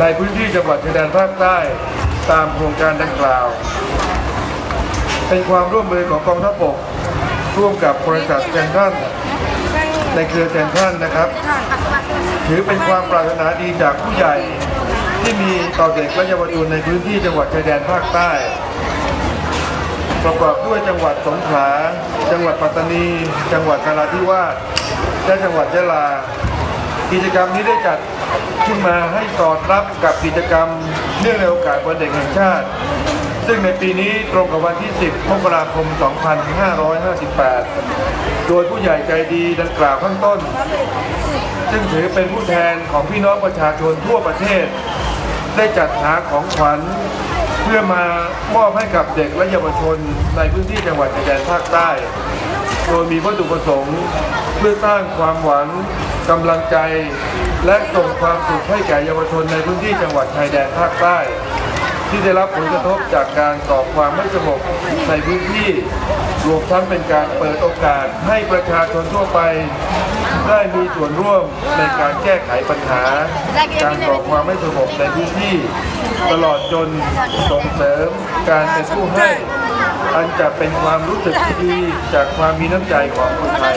ในพื้นที่จังหวัดชายแดนภาคใต้ตามโครงการดังกล่าว เป็นความร่วมมือของกองทัพบกร่วมกับบริษัทเซนทรัลในเครือเซนทรัลนะครับ ถือเป็นความปรารถนาดีจากผู้ใหญ่ที่มีต่อเด็กและเยาวชนในพื้นที่จังหวัดชายแดนภาคใต้ ประกอบด้วยจังหวัดสงขลาจังหวัดปัตตานี จังหวัดนราธิวาสและจังหวัดยะลา กิจกรรมนี้ได้จัดขึ้นมาให้สอดรับกับกิจกรรมเนื่องในโอกาสวันเด็กแห่งชาติ ซึ่งในปีนี้ตรงกับวันที่ 10 มกราคม 2558 โดยผู้ใหญ่ใจดีดังกล่าวข้างต้น ซึ่งถือเป็นผู้แทนของพี่น้องประชาชนทั่วประเทศ ได้จัดหาของขวัญเพื่อมามอบให้กับเด็กและเยาวชนในพื้นที่จังหวัดชายแดนภาคใต้ โดยมีวัตถุประสงค์ เพื่อสร้างความหวังกำลังใจ และส่งความสุขให้แก่เยาวชนในพื้นที่จังหวัดชายแดนภาคใต้ ที่ได้รับผลกระทบจากการก่อความไม่สงบในพื้นที่รวมทั้งเป็นการเปิดโอกาสให้ประชาชนทั่วไป ได้มีส่วนร่วมในการแก้ไขปัญหา การก่อความไม่สงบในพื้นที่ ตลอดจนส่งเสริมการเป็นผู้ให้ อันจะเป็นความรู้สึกที่ดีจากความมีน้ำใจของคนไทย